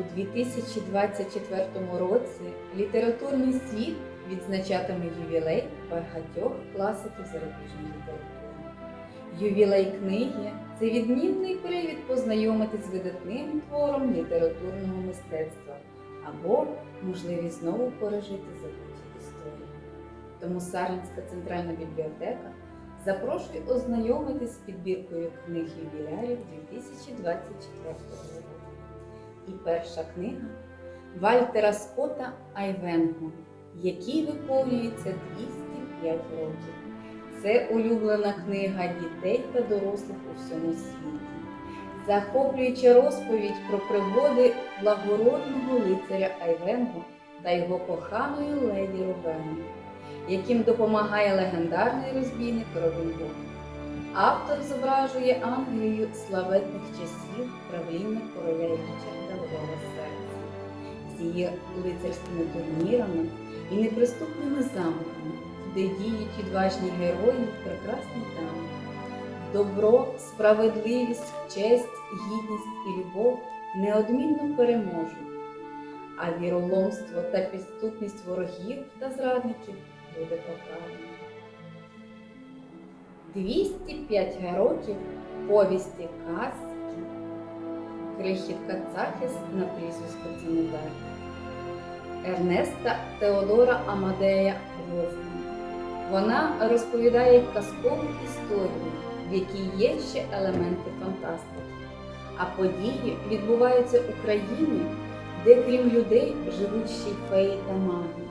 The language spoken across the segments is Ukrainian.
У 2024 році літературний світ відзначатиме ювілей багатьох класиків зарубіжної літератури. Ювілей книги це відмінний привід познайомитись з видатним твором літературного мистецтва або можливість знову пережити забуті історії. Тому Сарненська центральна бібліотека запрошує ознайомитись з підбіркою книг ювілярів 2024 року. І перша книга Вальтера Скотта Айвенго, якій виповнюється 205 років. Це улюблена книга дітей та дорослих у всьому світі. Захоплююча розповідь про пригоди благородного лицаря Айвенго та його коханої леді Ровени, яким допомагає легендарний розбійник Робін Гуд. Автор зображує Англію славетних часів правління короля Річарда Львова серця з її лицарськими турнірами і неприступними замками, де діють відважні герої прекрасні там. Добро, справедливість, честь, гідність і любов неодмінно переможуть, а віроломство та підступність ворогів та зрадників буде покарано. 205 років повісті казки, крихітка Цахіс на прізвисько Цінудар, Ернеста Теодора Амадея Гофман. Вона розповідає казкову історію, в якій є ще елементи фантастики. А події відбуваються в Україні, де крім людей живуть ще й феї та маги,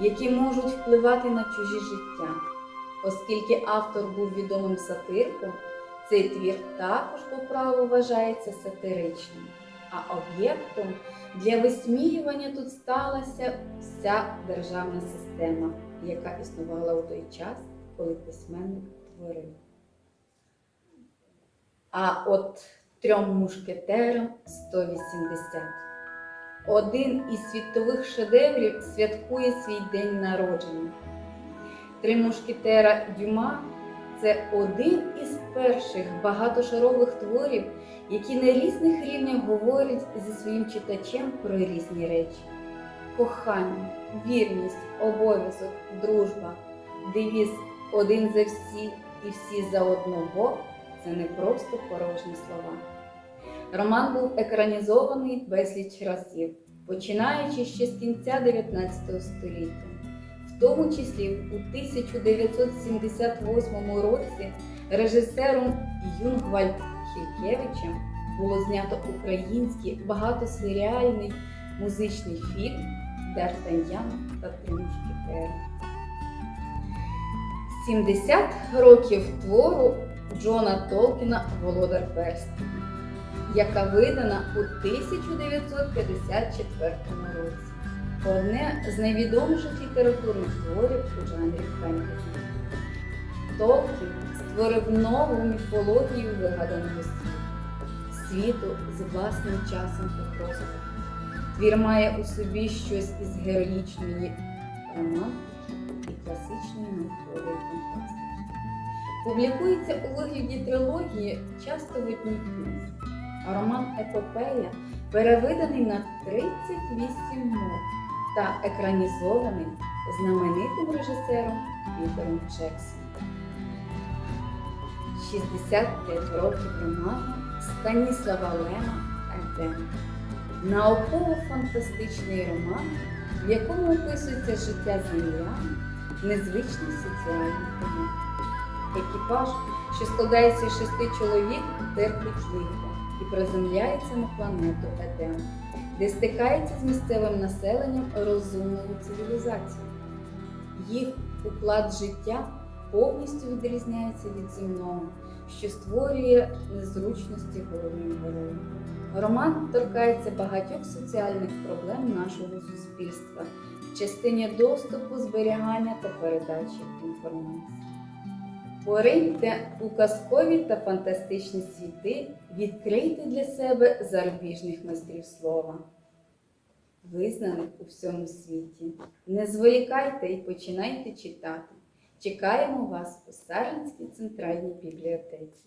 які можуть впливати на чужі життя. Оскільки автор був відомим сатириком, цей твір також по праву вважається сатиричним, а об'єктом для висміювання тут сталася вся державна система, яка існувала у той час, коли письменник творив. А от трьом мушкетерам 180. Один із світових шедеврів святкує свій день народження. Три мушкетера Дюма це один із перших багатошарових творів, які на різних рівнях говорять зі своїм читачем про різні речі: кохання, вірність, обов'язок, дружба, девіз один за всі і всі за одного це не просто порожні слова. Роман був екранізований безліч разів, починаючи ще з кінця 19 століття. В тому числі у 1978 році режисером Юнгвальд Хількевичем було знято український багатосеріальний музичний фільм Д'Артаньян та Три мушкетери. 70 років твору Джона Толкіна Володар Перстів, яка видана у 1954 році одне з найвідоміших літературних творів у жанрі фентезі. Толкін створив нову міфологію вигаданого світу, світу з власним часом та простором. Твір має у собі щось із героїчної романтики і класичної наукової фантастики. Публікується у вигляді трилогії часто в одній книзі, а роман Епопея перевиданий на 38 мов та екранізований знаменитим режисером Пітером Джексоном. 65 років роману Станіслава Лема Едем. Науково-фантастичний роман, в якому описується життя землян, незвичні соціальні теми. Екіпаж, що складається з шести чоловік, терпить лихо і приземляється на планету Едем де стикається з місцевим населенням розумною цивілізацією. Їх уклад життя повністю відрізняється від земного, що створює незручності головним героям. Роман торкається багатьох соціальних проблем нашого суспільства в частині доступу, зберігання та передачі інформації. Пориньте у казкові та фантастичні світи, відкрийте для себе зарубіжних майстрів слова, визнаних у всьому світі. Не зволікайте і починайте читати. Чекаємо вас у Сарненській центральній бібліотеці.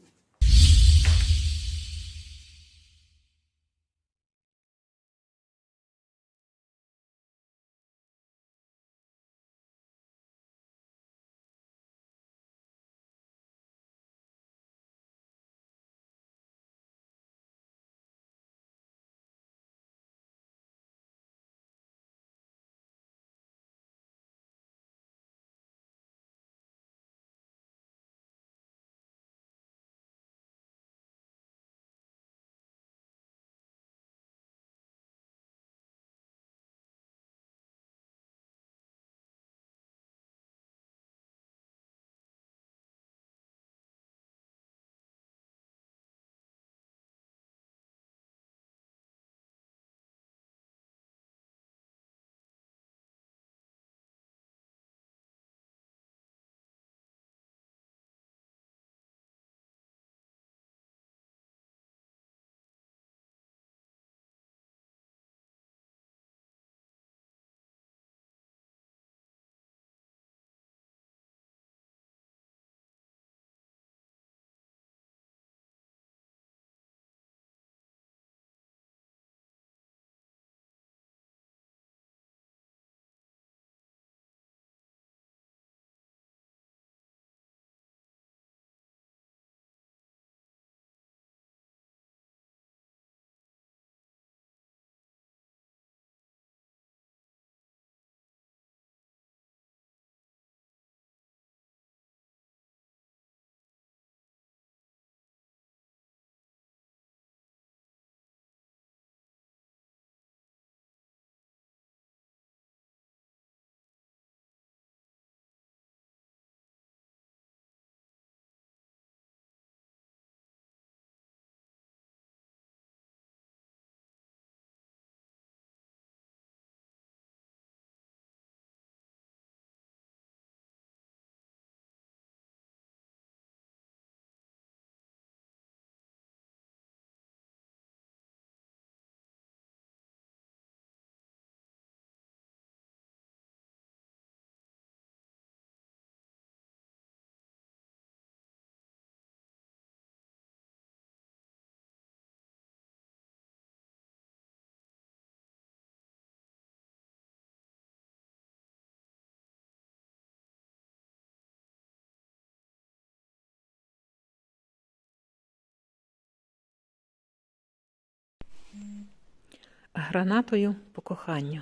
Гранатою по коханню.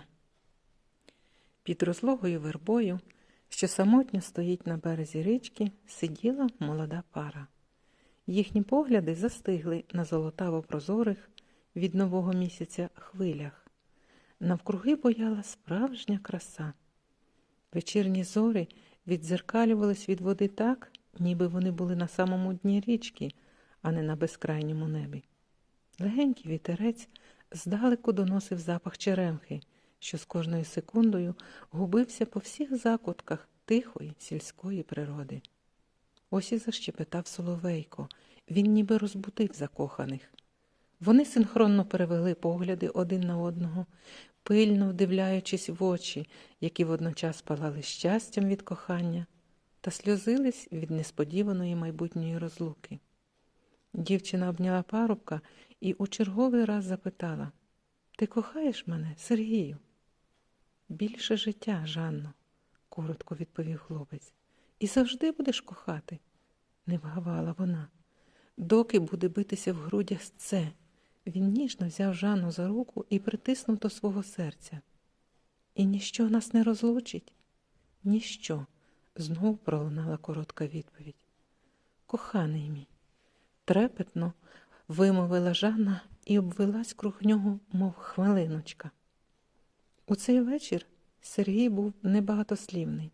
Під розлогою вербою, що самотньо стоїть на березі річки, сиділа молода пара. Їхні погляди застигли на золотаво прозорих від нового місяця хвилях. Навкруги бояла справжня краса. Вечірні зори віддзеркалювались від води так, ніби вони були на самому дні річки, а не на безкрайньому небі. Легенький вітерець здалеку доносив запах черемхи, що з кожною секундою губився по всіх закутках тихої сільської природи. Ось і защепетав соловейко, він ніби розбудив закоханих. Вони синхронно перевели погляди один на одного, пильно вдивляючись в очі, які водночас палали щастям від кохання, та сльозились від несподіваної майбутньої розлуки. Дівчина обняла парубка і у черговий раз запитала Ти кохаєш мене, Сергію? Більше життя, Жанно, коротко відповів хлопець. І завжди будеш кохати, не вгавала вона. Доки буде битися в грудях це. Він ніжно взяв Жанну за руку і притиснув до свого серця. І ніщо нас не розлучить? Ніщо, знов пролунала коротка відповідь. Коханий мій, трепетно вимовила Жанна і обвелась круг нього, мов хвилиночка. У цей вечір Сергій був небагатослівний.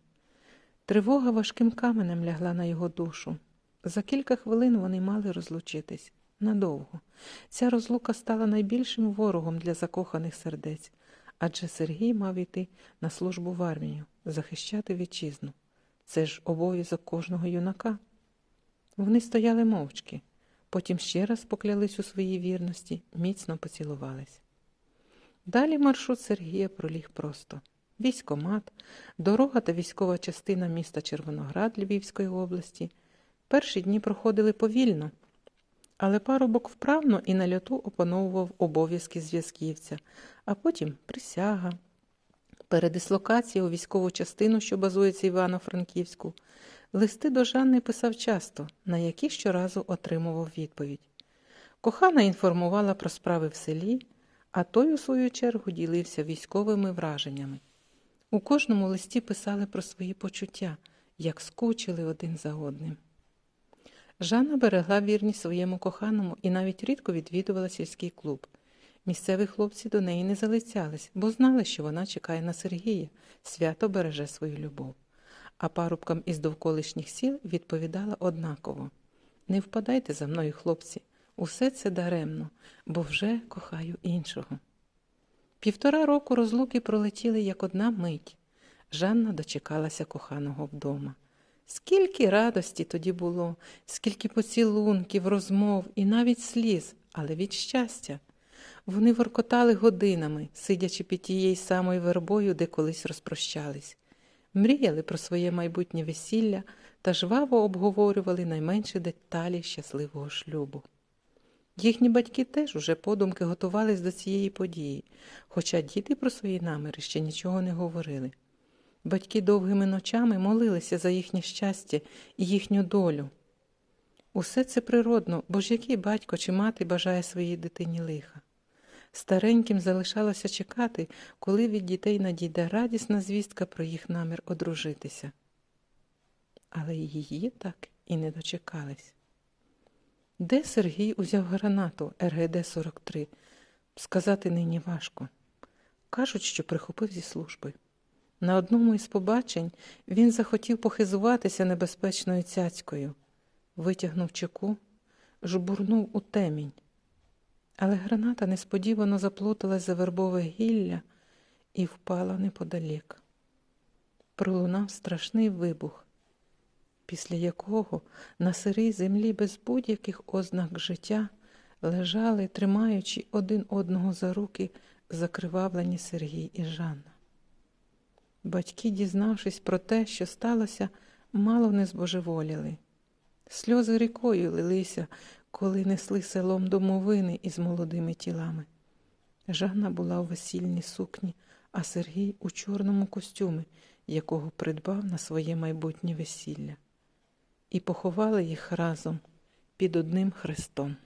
Тривога важким каменем лягла на його душу. За кілька хвилин вони мали розлучитись надовго. Ця розлука стала найбільшим ворогом для закоханих сердець, адже Сергій мав іти на службу в армію, захищати вітчизну. Це ж обов'язок кожного юнака. Вони стояли мовчки, потім ще раз поклялись у своїй вірності, міцно поцілувались. Далі маршрут Сергія проліг просто. Військомат, дорога та військова частина міста Червоноград Львівської області. Перші дні проходили повільно, але парубок вправно і на льоту опановував обов'язки зв'язківця, а потім присяга, передислокація у військову частину, що базується Івано-Франківську. Листи до Жанни писав часто, на які щоразу отримував відповідь. Кохана інформувала про справи в селі, а той, у свою чергу, ділився військовими враженнями. У кожному листі писали про свої почуття, як скучили один за одним. Жанна берегла вірність своєму коханому і навіть рідко відвідувала сільський клуб. Місцеві хлопці до неї не залицялись, бо знали, що вона чекає на Сергія, свято береже свою любов. А парубкам із довколишніх сіл відповідала однаково Не впадайте за мною, хлопці, усе це даремно, бо вже кохаю іншого. Півтора року розлуки пролетіли як одна мить. Жанна дочекалася коханого вдома. Скільки радості тоді було, скільки поцілунків, розмов і навіть сліз, але від щастя. Вони воркотали годинами, сидячи під тією самою вербою, де колись розпрощались, мріяли про своє майбутнє весілля та жваво обговорювали найменші деталі щасливого шлюбу. Їхні батьки теж уже подумки готувались до цієї події, хоча діти про свої наміри ще нічого не говорили. Батьки довгими ночами молилися за їхнє щастя і їхню долю. Усе це природно, бо ж який батько чи мати бажає своїй дитині лиха. Стареньким залишалося чекати, коли від дітей надійде радісна звістка про їх намір одружитися. Але її так і не дочекались. Де Сергій узяв гранату РГД-43? Сказати нині важко. Кажуть, що прихопив зі служби. На одному із побачень він захотів похизуватися небезпечною цяцькою, витягнув чеку, жбурнув у темінь. Але граната несподівано заплуталась за вербове гілля і впала неподалік. Пролунав страшний вибух, після якого на сирій землі без будь-яких ознак життя лежали, тримаючи один одного за руки, закривавлені Сергій і Жанна. Батьки, дізнавшись про те, що сталося, мало не збожеволіли. Сльози рікою лилися, коли несли селом домовини із молодими тілами. Жанна була у весільній сукні, а Сергій у чорному костюмі, якого придбав на своє майбутнє весілля, і поховали їх разом під одним хрестом.